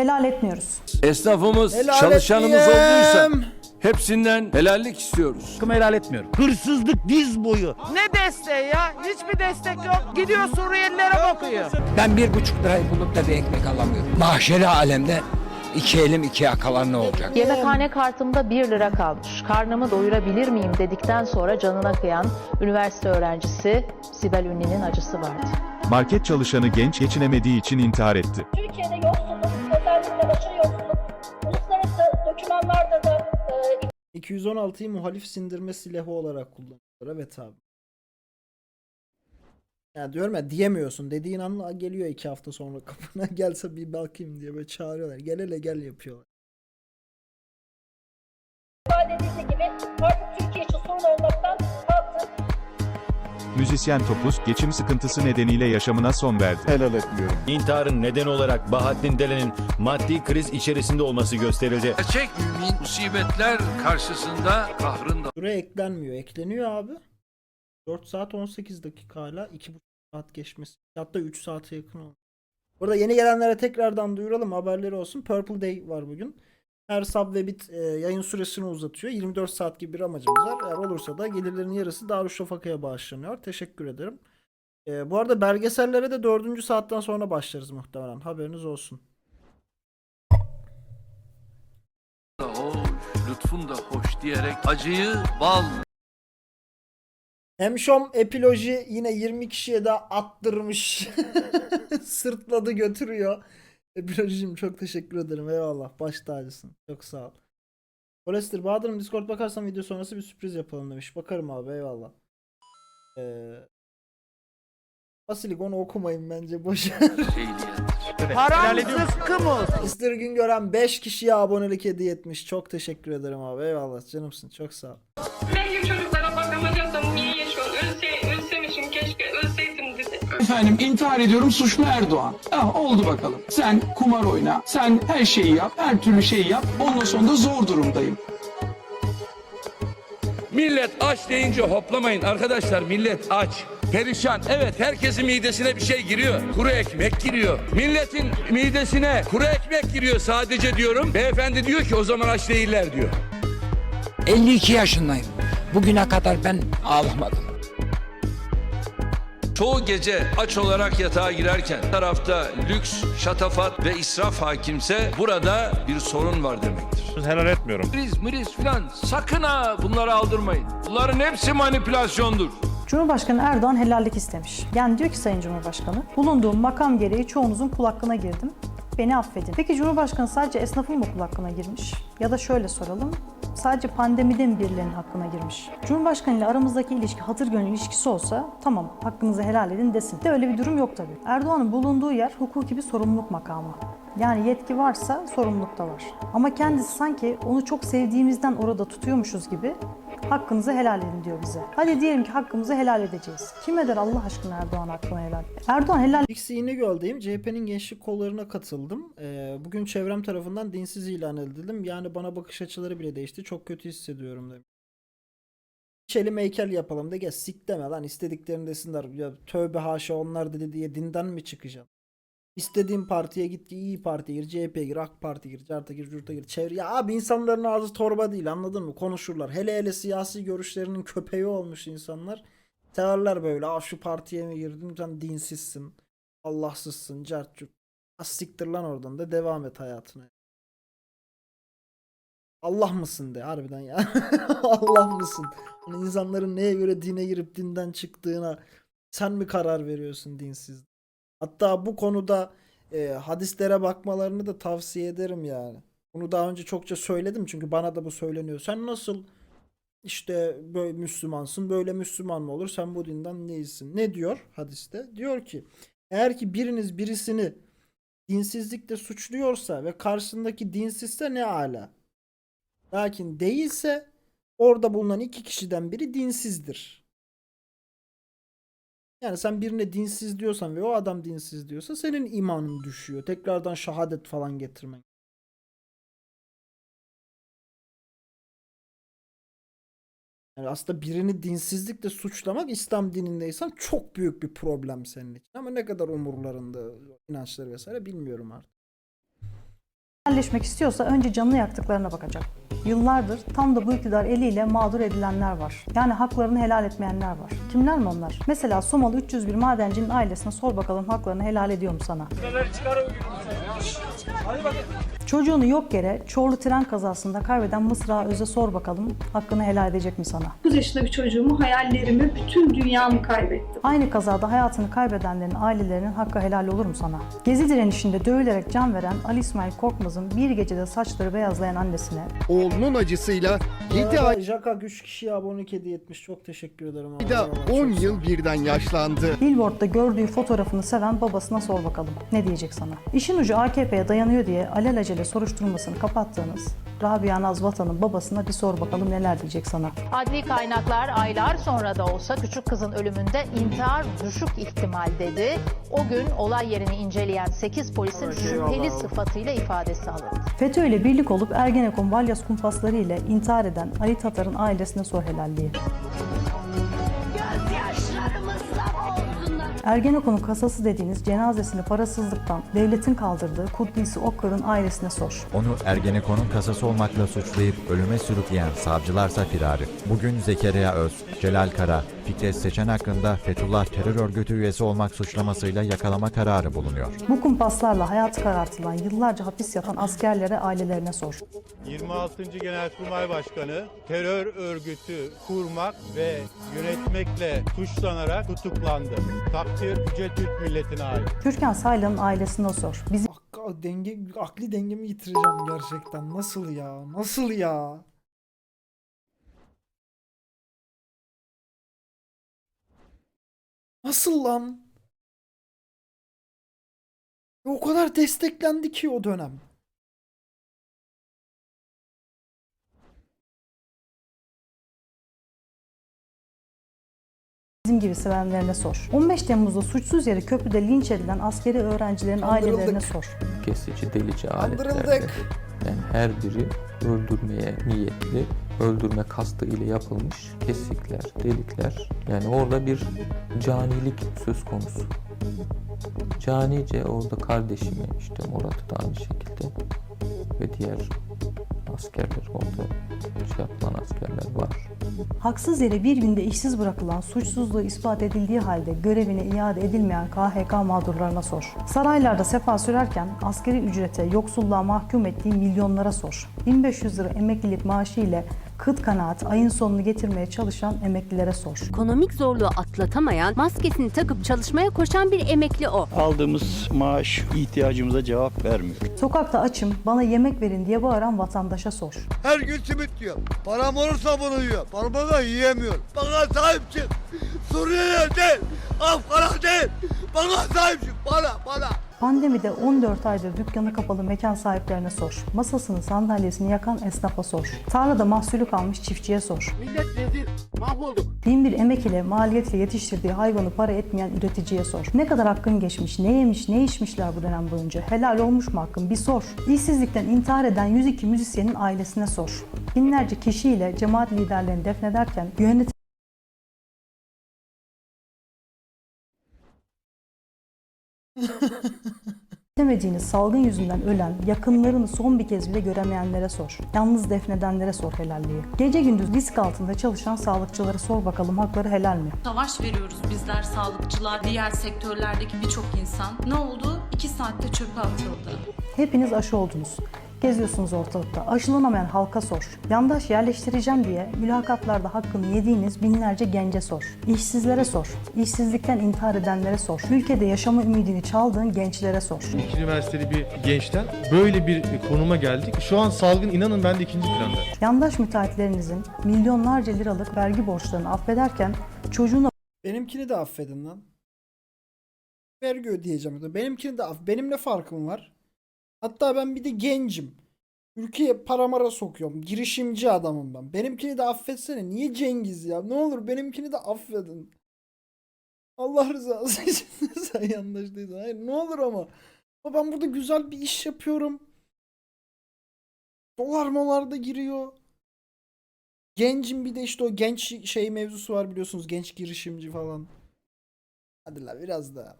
helal etmiyoruz. Esnafımız, Helal çalışanımız etmeyeyim. olduysa hepsinden helallik istiyoruz. Hakkımı helal etmiyorum. Hırsızlık diz boyu. Ne desteği ya? Hiçbir destek yok. Gidiyor Suriyelilere bakıyor. Ben bir buçuk lirayı bulup da bir ekmek alamıyorum. Mahşeri alemde iki elim iki yakalar ne olacak? Yemekhane kartımda 1 lira kalmış. Karnımı doyurabilir miyim dedikten sonra canına kıyan üniversite öğrencisi Sibel Ünlü'nün acısı vardı. Market çalışanı genç geçinemediği için intihar etti. Türkiye'de 216'yı muhalif sindirme silahı olarak kullanıyorlar. Evet abi. Ya diyorum ya diyemiyorsun. Dediğin an geliyor iki hafta sonra kapına gelse bir bakayım diye böyle çağırıyorlar. Gel hele gel yapıyorlar. ifade edildiği gibi Müzisyen Topuz, geçim sıkıntısı nedeniyle yaşamına son verdi. helal etmiyorum. İntiharın neden olarak Bahattin Delen'in maddi kriz içerisinde olması gösterildi. Gerçek mümin musibetler karşısında kahrın da Buraya eklenmiyor. Ekleniyor abi. 4 saat 18 dakika hala 2,5 saat geçmesi. Hatta 3 saate yakın oldu. Burada yeni gelenlere tekrardan duyuralım haberleri olsun. Purple Day var bugün. Her sub ve bit e, yayın süresini uzatıyor. 24 saat gibi bir amacımız var. Eğer olursa da gelirlerin yarısı Darüşşafaka'ya bağışlanıyor. Teşekkür ederim. E, bu arada belgesellere de 4. saatten sonra başlarız muhtemelen. Haberiniz olsun. hoş, lütfun da hoş diyerek acıyı bal Hemşom epiloji yine 20 kişiye de attırmış. Sırtladı götürüyor. Epilojicim çok teşekkür ederim. Eyvallah. Baş tacısın. Çok sağ ol. Forester Bahadır'ım Discord bakarsan video sonrası bir sürpriz yapalım demiş. Bakarım abi eyvallah. Ee, Basilikon'u okumayın bence boş. zıkkım olsun. İster gün gören 5 kişiye abonelik hediye etmiş. Çok teşekkür ederim abi. Eyvallah canımsın. Çok sağ ol. Benim çocuklara bakamayacağım. Efendim intihar ediyorum suçlu Erdoğan. Ah oldu bakalım. Sen kumar oyna, sen her şeyi yap, her türlü şeyi yap. Ondan sonra da zor durumdayım. Millet aç deyince hoplamayın arkadaşlar millet aç. Perişan. Evet herkesin midesine bir şey giriyor. Kuru ekmek giriyor. Milletin midesine kuru ekmek giriyor sadece diyorum. Beyefendi diyor ki o zaman aç değiller diyor. 52 yaşındayım. Bugüne kadar ben ağlamadım. Çoğu gece aç olarak yatağa girerken tarafta lüks, şatafat ve israf hakimse burada bir sorun var demektir. Helal etmiyorum. Mriz mriz filan sakın ha bunları aldırmayın. Bunların hepsi manipülasyondur. Cumhurbaşkanı Erdoğan helallik istemiş. Yani diyor ki Sayın Cumhurbaşkanı, bulunduğum makam gereği çoğunuzun kul hakkına girdim. Beni affedin. Peki Cumhurbaşkanı sadece esnafın mı kul hakkına girmiş? Ya da şöyle soralım, sadece pandemide mi birilerinin hakkına girmiş? Cumhurbaşkanı ile aramızdaki ilişki hatır gönül ilişkisi olsa tamam hakkınızı helal edin desin. De öyle bir durum yok tabii. Erdoğan'ın bulunduğu yer hukuki bir sorumluluk makamı. Yani yetki varsa sorumluluk da var. Ama kendisi sanki onu çok sevdiğimizden orada tutuyormuşuz gibi hakkınızı helal edin diyor bize. Hadi diyelim ki hakkımızı helal edeceğiz. Kim eder Allah aşkına Erdoğan hakkını helal? Erdoğan helal X İnegöl'deyim. CHP'nin gençlik kollarına katıldım. Ee, bugün çevrem tarafından dinsiz ilan edildim. Yani bana bakış açıları bile değişti. Çok kötü hissediyorum demiş. İçelim heykel yapalım de gel sik deme lan istediklerini desinler. Ya tövbe haşa onlar dedi diye dinden mi çıkacaksın? İstediğin partiye git iyi Parti'ye gir, CHP'ye gir, AK Parti gir, Carta gir, Curta gir, çevir. Ya abi insanların ağzı torba değil anladın mı? Konuşurlar. Hele hele siyasi görüşlerinin köpeği olmuş insanlar. Severler böyle. Aa şu partiye mi girdin sen dinsizsin. Allahsızsın. Cart curt. Siktir lan oradan da devam et hayatına. Allah mısın de harbiden ya. Allah mısın? Hani insanların neye göre dine girip dinden çıktığına sen mi karar veriyorsun dinsiz? Hatta bu konuda e, hadislere bakmalarını da tavsiye ederim yani. Bunu daha önce çokça söyledim çünkü bana da bu söyleniyor. Sen nasıl işte böyle Müslümansın, böyle Müslüman mı olur? Sen bu dinden neysin? Ne diyor hadiste? Diyor ki eğer ki biriniz birisini dinsizlikle suçluyorsa ve karşısındaki dinsizse ne ala. Lakin değilse orada bulunan iki kişiden biri dinsizdir. Yani sen birine dinsiz diyorsan ve o adam dinsiz diyorsa senin imanın düşüyor. Tekrardan şehadet falan getirmen. Yani aslında birini dinsizlikle suçlamak İslam dinindeysen çok büyük bir problem senin için. Ama ne kadar umurlarında inançları vesaire bilmiyorum artık. Helalleşmek istiyorsa önce canını yaktıklarına bakacak. Yıllardır tam da bu iktidar eliyle mağdur edilenler var. Yani haklarını helal etmeyenler var. Kimler mi onlar? Mesela Somalı 301 madencinin ailesine sor bakalım haklarını helal ediyor mu sana? Çocuğunu yok yere Çorlu tren kazasında kaybeden Mısra Öz'e sor bakalım hakkını helal edecek mi sana? 9 yaşında bir çocuğumu, hayallerimi, bütün dünyamı kaybettim. Aynı kazada hayatını kaybedenlerin ailelerinin hakkı helal olur mu sana? Gezi direnişinde dövülerek can veren Ali İsmail Korkmaz'ın bir gecede saçları beyazlayan annesine, Oğlunun acısıyla 7 Ay, Jaka 3 kişiye abonelik hediye etmiş. Çok teşekkür ederim. ayda Vallahi 10 çok yıl birden yaşlandı. Billboard'da gördüğü fotoğrafını seven babasına sor bakalım. Ne diyecek sana? İşin ucu AKP'ye dayanıyor diye alelacele soruşturmasını kapattığınız Rabia Naz Vatan'ın babasına bir sor bakalım neler diyecek sana. Adli kaynaklar aylar sonra da olsa küçük kızın ölümünde intihar düşük ihtimal dedi. O gün olay yerini inceleyen 8 polisin şüpheli sıfatıyla ifadesi alındı. FETÖ ile birlik olup Ergenekon Valyas kumpasları ile intihar eden Ali Tatar'ın ailesine sor helalliği. Ergenekon'un kasası dediğiniz cenazesini parasızlıktan devletin kaldırdığı Kudüs'ü Okkar'ın ailesine sor. Onu Ergenekon'un kasası olmakla suçlayıp ölüme sürükleyen savcılarsa firari. Bugün Zekeriya Öz, Celal Kara, Fikret Seçen hakkında Fethullah terör örgütü üyesi olmak suçlamasıyla yakalama kararı bulunuyor. Bu kumpaslarla hayatı karartılan, yıllarca hapis yatan askerlere, ailelerine sor. 26. Genelkurmay Başkanı terör örgütü kurmak ve yönetmekle suçlanarak tutuklandı. Takdir Yüce Türk milletine ait. Türkan Saylan'ın ailesine sor. Bizim denge, akli dengemi yitireceğim gerçekten. Nasıl ya? Nasıl ya? Nasıl lan? O kadar desteklendi ki o dönem. bizim gibi sevenlerine sor. 15 Temmuz'da suçsuz yere köprüde linç edilen askeri öğrencilerin Kandırıldık. ailelerine sor. kesici, delici Kandırıldık. Yani her biri öldürmeye niyetli, öldürme kastı ile yapılmış kesikler, delikler. Yani orada bir canilik söz konusu. Canice orada kardeşimi işte Murat'ı da aynı şekilde ve diğer askerler orada şey yapılan askerler var. Haksız yere bir günde işsiz bırakılan, suçsuzluğu ispat edildiği halde görevine iade edilmeyen KHK mağdurlarına sor. Saraylarda sefa sürerken askeri ücrete, yoksulluğa mahkum ettiği milyonlara sor. 1500 lira emeklilik maaşı ile kıt kanaat ayın sonunu getirmeye çalışan emeklilere sor. Ekonomik zorluğu atlatamayan, maskesini takıp çalışmaya koşan bir emekli o. Aldığımız maaş ihtiyacımıza cevap vermiyor. Sokakta açım, bana yemek verin diye bağıran vatandaşa sor. Her gün simit diyor. Param olursa bunu yiyor. Paramı da yiyemiyor. Bana sahip çık. Suriye'ye değil. Afgan'a değil. Bana sahip çık. Bana, bana. Pandemide 14 aydır dükkanı kapalı mekan sahiplerine sor. Masasını, sandalyesini yakan esnafa sor. Tarlada mahsulü kalmış çiftçiye sor. Millet rezil. Mahvolduk. Bin bir emek ile maliyetle yetiştirdiği hayvanı para etmeyen üreticiye sor. Ne kadar hakkın geçmiş, ne yemiş, ne içmişler bu dönem boyunca? Helal olmuş mu hakkın? Bir sor. İşsizlikten intihar eden 102 müzisyenin ailesine sor. Binlerce kişiyle cemaat liderlerini defnederken yönetim Demediğiniz salgın yüzünden ölen, yakınlarını son bir kez bile göremeyenlere sor. Yalnız defnedenlere sor helalliği. Gece gündüz risk altında çalışan sağlıkçılara sor bakalım hakları helal mi? Savaş veriyoruz bizler sağlıkçılar, diğer sektörlerdeki birçok insan. Ne oldu? 2 saatte çöpe atıldı. Hepiniz aşı oldunuz. Geziyorsunuz ortalıkta. Aşılanamayan halka sor. Yandaş yerleştireceğim diye mülakatlarda hakkını yediğiniz binlerce gence sor. İşsizlere sor. İşsizlikten intihar edenlere sor. Ülkede yaşama ümidini çaldığın gençlere sor. İki üniversiteli bir gençten böyle bir konuma geldik. Şu an salgın inanın ben de ikinci planda. Yandaş müteahhitlerinizin milyonlarca liralık vergi borçlarını affederken çocuğuna Benimkini de affedin lan. Vergi ödeyeceğim. Benimkini de aff. Benim ne farkım var? Hatta ben bir de gencim. Ülkeye para mara sokuyorum. Girişimci adamım ben. Benimkini de affetsene. Niye Cengiz ya? Ne olur benimkini de affedin. Allah rızası için sen yanlış değilsin. Hayır ne olur ama. Ama ben burada güzel bir iş yapıyorum. Dolar molar da giriyor. Gencim bir de işte o genç şey mevzusu var biliyorsunuz. Genç girişimci falan. Hadi la biraz daha.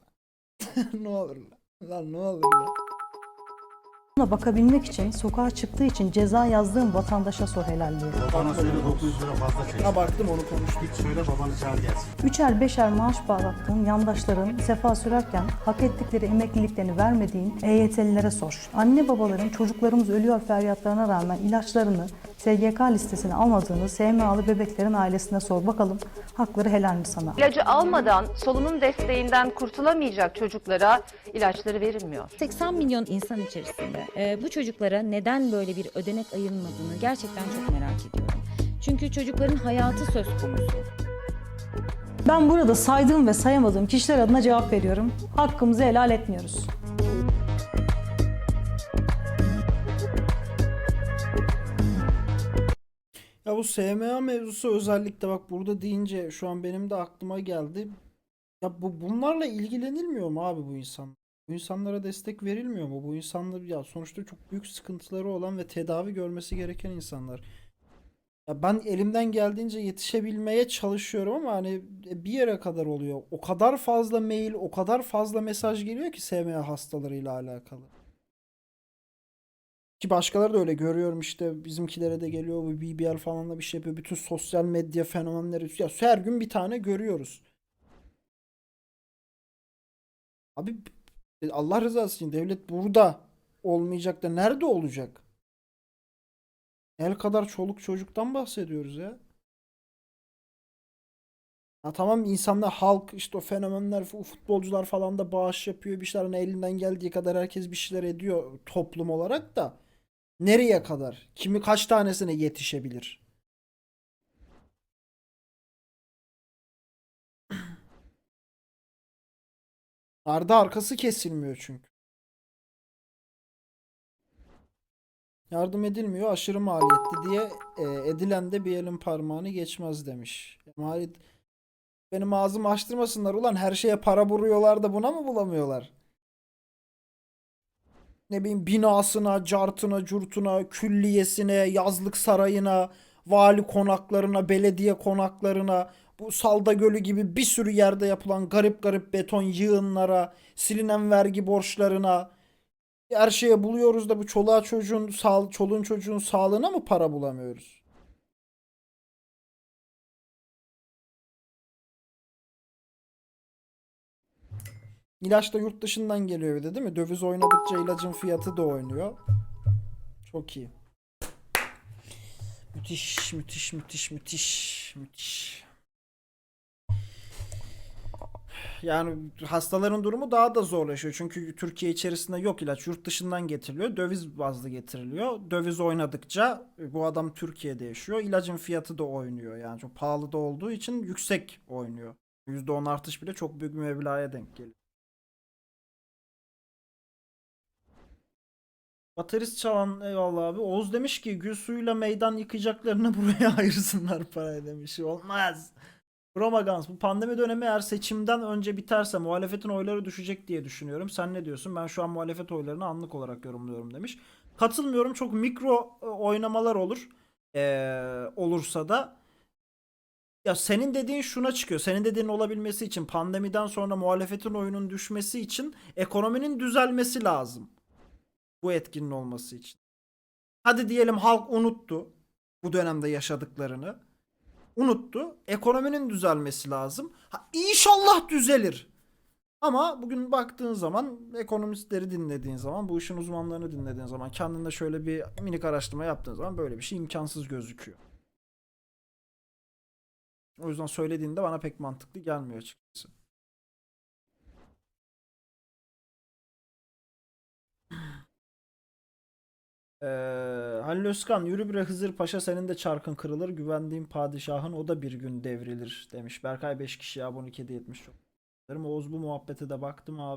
ne olur la. Lan ne olur la. Buna bakabilmek için sokağa çıktığı için ceza yazdığım vatandaşa sor helalliği. Bana söyle 900 lira fazla çek. Ha baktım onu konuştuk. Git söyle babanı çağır gelsin. Üçer beşer maaş bağlattığın yandaşların sefa sürerken hak ettikleri emekliliklerini vermediğin EYT'lilere sor. Anne babaların çocuklarımız ölüyor feryatlarına rağmen ilaçlarını SGK listesine almadığını SMA'lı bebeklerin ailesine sor bakalım hakları helal mi sana? İlacı almadan solunum desteğinden kurtulamayacak çocuklara ilaçları verilmiyor. 80 milyon insan içerisinde e, bu çocuklara neden böyle bir ödenek ayırmadığını gerçekten çok merak ediyorum. Çünkü çocukların hayatı söz konusu. Ben burada saydığım ve sayamadığım kişiler adına cevap veriyorum. Hakkımızı helal etmiyoruz. Ya bu SMA mevzusu özellikle bak burada deyince şu an benim de aklıma geldi. Ya bu bunlarla ilgilenilmiyor mu abi bu insan? Bu insanlara destek verilmiyor mu? Bu insanlar ya sonuçta çok büyük sıkıntıları olan ve tedavi görmesi gereken insanlar. Ya ben elimden geldiğince yetişebilmeye çalışıyorum ama hani bir yere kadar oluyor. O kadar fazla mail, o kadar fazla mesaj geliyor ki SMA hastalarıyla alakalı. Ki başkaları da öyle görüyorum işte bizimkilere de geliyor bu BBL falan da bir şey yapıyor. Bütün sosyal medya fenomenleri ya her gün bir tane görüyoruz. Abi Allah rızası için devlet burada olmayacak da nerede olacak? El kadar çoluk çocuktan bahsediyoruz ya. Ha tamam insanlar halk işte o fenomenler fu- futbolcular falan da bağış yapıyor bir şeyler hani elinden geldiği kadar herkes bir şeyler ediyor toplum olarak da nereye kadar? Kimi kaç tanesine yetişebilir? Ardı arkası kesilmiyor çünkü. Yardım edilmiyor aşırı maliyetli diye e, edilen de bir elin parmağını geçmez demiş. Maliyet benim ağzımı açtırmasınlar ulan her şeye para vuruyorlar da buna mı bulamıyorlar? Ne bileyim binasına, cartına, curtuna, külliyesine, yazlık sarayına, vali konaklarına, belediye konaklarına, bu Salda Gölü gibi bir sürü yerde yapılan garip garip beton yığınlara, silinen vergi borçlarına, her şeye buluyoruz da bu çoluğa çocuğun sağ, çoluğun çocuğun sağlığına mı para bulamıyoruz? İlaç da yurt dışından geliyor bir de değil mi? Döviz oynadıkça ilacın fiyatı da oynuyor. Çok iyi. Müthiş, müthiş, müthiş, müthiş, müthiş. Yani hastaların durumu daha da zorlaşıyor. Çünkü Türkiye içerisinde yok ilaç. Yurt dışından getiriliyor. Döviz bazlı getiriliyor. Döviz oynadıkça bu adam Türkiye'de yaşıyor. İlacın fiyatı da oynuyor. Yani çok pahalı da olduğu için yüksek oynuyor. %10 artış bile çok büyük bir meblağa denk geliyor. Baterist çalan eyvallah abi. Oğuz demiş ki gül suyuyla meydan yıkayacaklarını buraya ayırsınlar parayı demiş. Olmaz. Promagans bu pandemi dönemi eğer seçimden önce biterse muhalefetin oyları düşecek diye düşünüyorum. Sen ne diyorsun? Ben şu an muhalefet oylarını anlık olarak yorumluyorum demiş. Katılmıyorum. Çok mikro e, oynamalar olur. Ee, olursa da ya senin dediğin şuna çıkıyor. Senin dediğin olabilmesi için pandemiden sonra muhalefetin oyunun düşmesi için ekonominin düzelmesi lazım. Bu etkinin olması için. Hadi diyelim halk unuttu bu dönemde yaşadıklarını. Unuttu. Ekonominin düzelmesi lazım. Ha, inşallah düzelir. Ama bugün baktığın zaman ekonomistleri dinlediğin zaman, bu işin uzmanlarını dinlediğin zaman, kendinde şöyle bir minik araştırma yaptığın zaman böyle bir şey imkansız gözüküyor. O yüzden söylediğinde bana pek mantıklı gelmiyor açıkçası. Ee, Halil Özkan yürü bre Hızır Paşa senin de çarkın kırılır güvendiğin padişahın o da bir gün devrilir demiş. Berkay 5 kişiye abonelik hediye etmiş çok. Oğuz bu muhabbete de baktım abi.